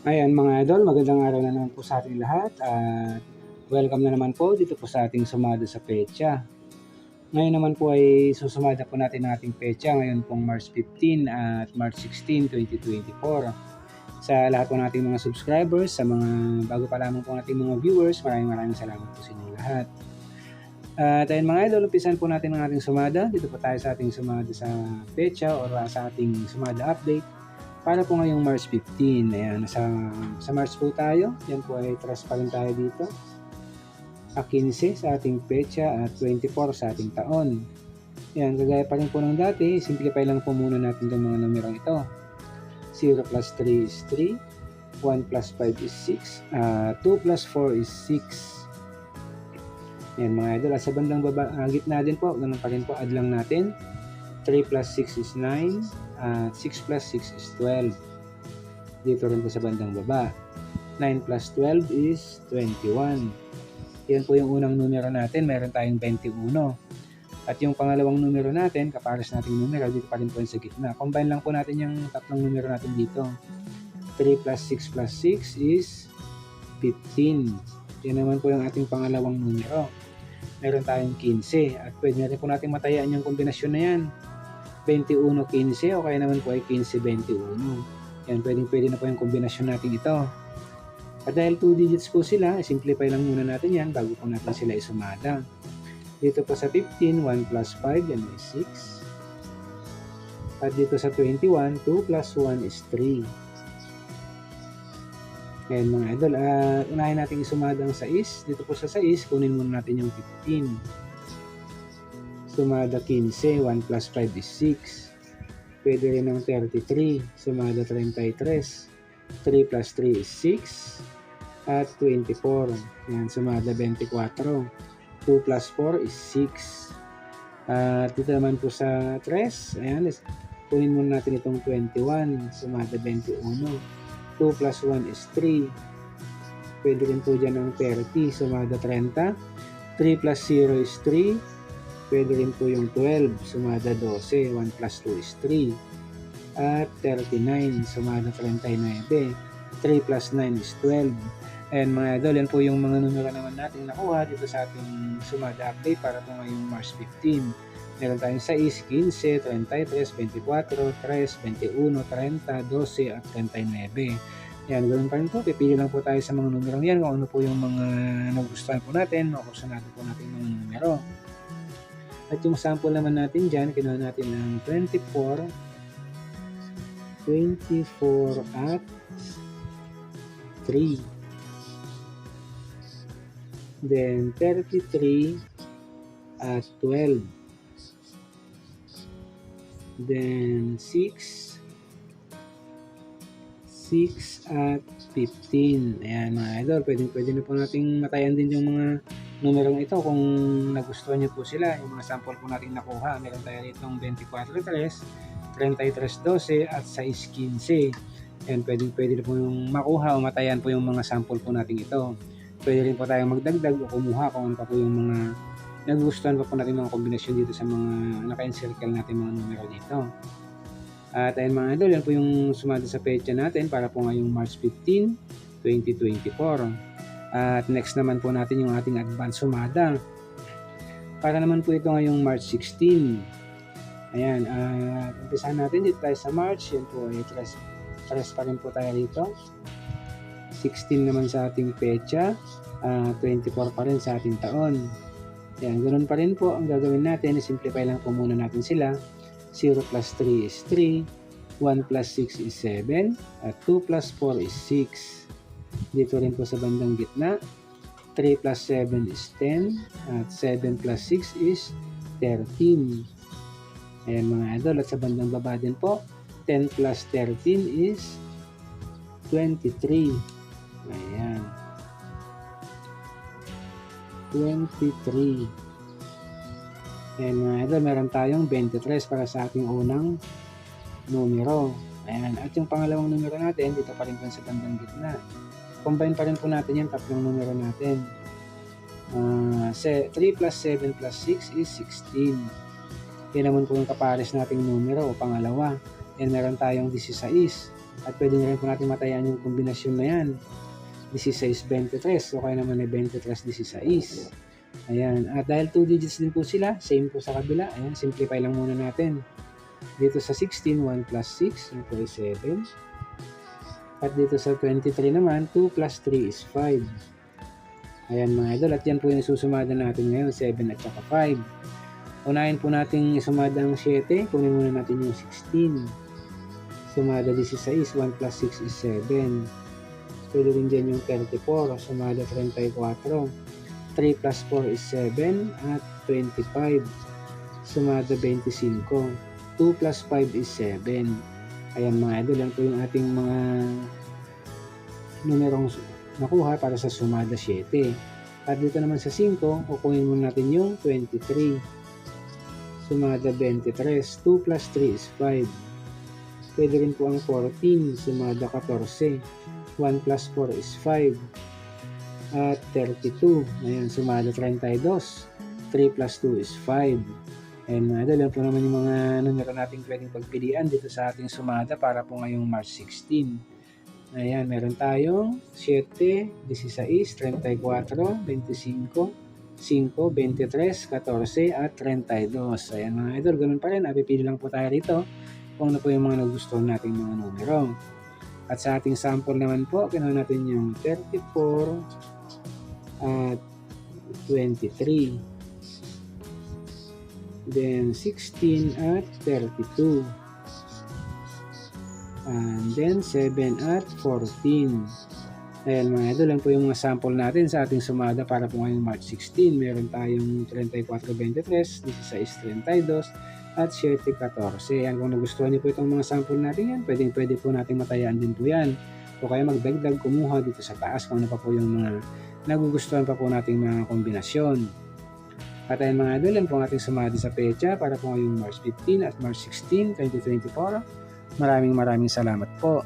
Ayan mga idol, magandang araw na naman po sa ating lahat at welcome na naman po dito po sa ating sumada sa pecha. Ngayon naman po ay susumada po natin ang ating pecha ngayon pong March 15 at March 16, 2024. Sa lahat po nating mga subscribers, sa mga bago pa lamang po nating mga viewers, maraming maraming salamat po sa inyong lahat. At ayun mga idol, umpisan po natin ang ating sumada. Dito po tayo sa ating sumada sa pecha or sa ating sumada update para po ngayong March 15. Ayan, sa, sa March po tayo. Yan po ay trust pa rin tayo dito. A 15 sa ating pecha at 24 sa ating taon. Yan, kagaya pa rin po ng dati, simplify lang po muna natin itong mga numerong ito. 0 plus 3 is 3, 1 plus 5 is 6, uh, 2 plus 4 is 6. Yan mga idol, at sa bandang baba, uh, gitna din po, ganun pa rin po, add lang natin. 3 plus 6 is 9, at 6 plus 6 is 12. Dito rin po sa bandang baba. 9 plus 12 is 21. Yan po yung unang numero natin. Meron tayong 21. At yung pangalawang numero natin, kapares nating numero, dito pa rin po sa gitna. Combine lang po natin yung tatlong numero natin dito. 3 plus 6 plus 6 is 15. Yan naman po yung ating pangalawang numero. Meron tayong 15. At pwede natin po natin matayaan yung kombinasyon na yan. 21-15 o kaya naman po ay 15-21. Yan, pwedeng pwede na po yung kombinasyon natin ito. At dahil 2 digits po sila, simplify lang muna natin yan bago po natin sila isumada. Dito po sa 15, 1 plus 5, yan is 6. At dito sa 21, 2 plus 1 is 3. Ayan mga idol, uh, unahin natin isumada ang 6. Dito po sa 6, kunin muna natin yung 15. Sumada 15, 1 plus 5 is 6. Pwede rin ng 33, sumada 33. 3 plus 3 is 6. At 24, yan, sumada 24. 2 plus 4 is 6. At dito naman po sa 3, ayan, kunin muna natin itong 21, sumada 21. 2 plus 1 is 3. Pwede rin po dyan ng 30, sumada 30. 3 plus 0 is 3. Pwede rin po yung 12, sumada 12. 1 plus 2 is 3. At 39, sumada 39. 3 plus 9 is 12. And mga idol, yan po yung mga numero naman natin nakuha dito sa ating sumada update para po ngayong March 15. Meron tayong 6, 15, 33, 24, 3, 21, 30, 12, at 39. Yan, ganoon pa rin po. Pipili lang po tayo sa mga numerong yan kung ano po yung mga nagustuhan po natin, makukusan natin po natin ng numero. At yung sample naman natin dyan, kinuha natin ng 24, 24 at 3. Then 33 at 12. Then 6, 6 at 15. Ayan mga idol, pwede, pwede na po nating matayan din yung mga numerong ito kung nagustuhan nyo po sila. Yung mga sample po natin nakuha. Meron tayo ditong 24.3, 33.12 at 6.15. Ayan, pwede, pwede na po yung makuha o matayan po yung mga sample po natin ito. Pwede rin po tayong magdagdag o kumuha kung ano pa po yung mga nagustuhan pa po natin mga kombinasyon dito sa mga naka-encircle natin mga numero dito. At ayun mga idol, yan po yung sumada sa pecha natin para po ngayong March 15, 2024. At next naman po natin yung ating advance sumada. Para naman po ito ngayong March 16. Ayan, at uh, umpisahan natin dito tayo sa March. Yan po ay tres, tres pa rin po tayo dito. 16 naman sa ating pecha. Uh, 24 pa rin sa ating taon. Yan, ganoon pa rin po ang gagawin natin. Simplify lang po muna natin sila. 0 plus 3 is 3. 1 plus 6 is 7. At 2 plus 4 is 6. Dito rin po sa bandang gitna. 3 plus 7 is 10. At 7 plus 6 is 13. Ayan mga idol. At sa bandang baba din po. 10 plus 13 is 23. Ayan. 23. Ayan mga idol, meron tayong 23 para sa ating unang numero. Ayan. At yung pangalawang numero natin, dito pa rin po sa bandang gitna. Combine pa rin po natin yung tatlong numero natin. Uh, 3 plus 7 plus 6 is 16. Yan naman po yung kapares nating numero o pangalawa. Yan meron tayong 16. At pwede na rin po natin matayan yung kombinasyon na yan. 16-23 o kaya naman ay 23-16. Ayan. At dahil 2 digits din po sila, same po sa kabila. Ayan, simplify lang muna natin. Dito sa 16, 1 plus 6, yun po ay 7. At dito sa 23 naman, 2 plus 3 is 5. Ayan mga idol, at yan po yung susumada natin ngayon, 7 at saka 5. Unahin po natin sumada ang 7, kunin muna natin yung 16. Sumada 16, 1 plus 6 is 7. Pwede rin dyan yung 34, sumada 34. 3 plus 4 is 7 at 25. Sumada 25. 2 plus 5 is 7. Ayan mga idol, yan po yung ating mga numerong nakuha para sa sumada 7. At dito naman sa 5, kukunin muna natin yung 23. Sumada 23. 2 plus 3 is 5. Pwede rin po ang 14. Sumada 14. 1 plus 4 is 5 at 32. Ayan, sumada 32. 3 plus 2 is 5. And mga idol, yan po naman yung mga numero natin pwedeng pagpilian dito sa ating sumada para po ngayong March 16. Ayan, meron tayong 7, 16, 34, 25, 5, 23, 14, at 32. Ayan mga idol, ganun pa rin. Apipili lang po tayo rito kung ano po yung mga nagustuhan nating mga numero. At sa ating sample naman po, kinuha natin yung 34 at 23. Then 16 at 32. And then 7 at 14. Ayan mga idol, yan po yung mga sample natin sa ating sumada para po ngayong March 16. Meron tayong 34-23, 16-32, at 7-14. Yan, kung nagustuhan niyo po itong mga sample natin yan, pwedeng pwede po natin matayaan din po yan. O kaya magdagdag kumuha dito sa taas kung ano pa po yung mga nagugustuhan pa po nating mga kombinasyon. At ayun mga idol, yan po ang ating sumada sa pecha para po ngayong March 15 at March 16, 2024. Maraming maraming salamat po.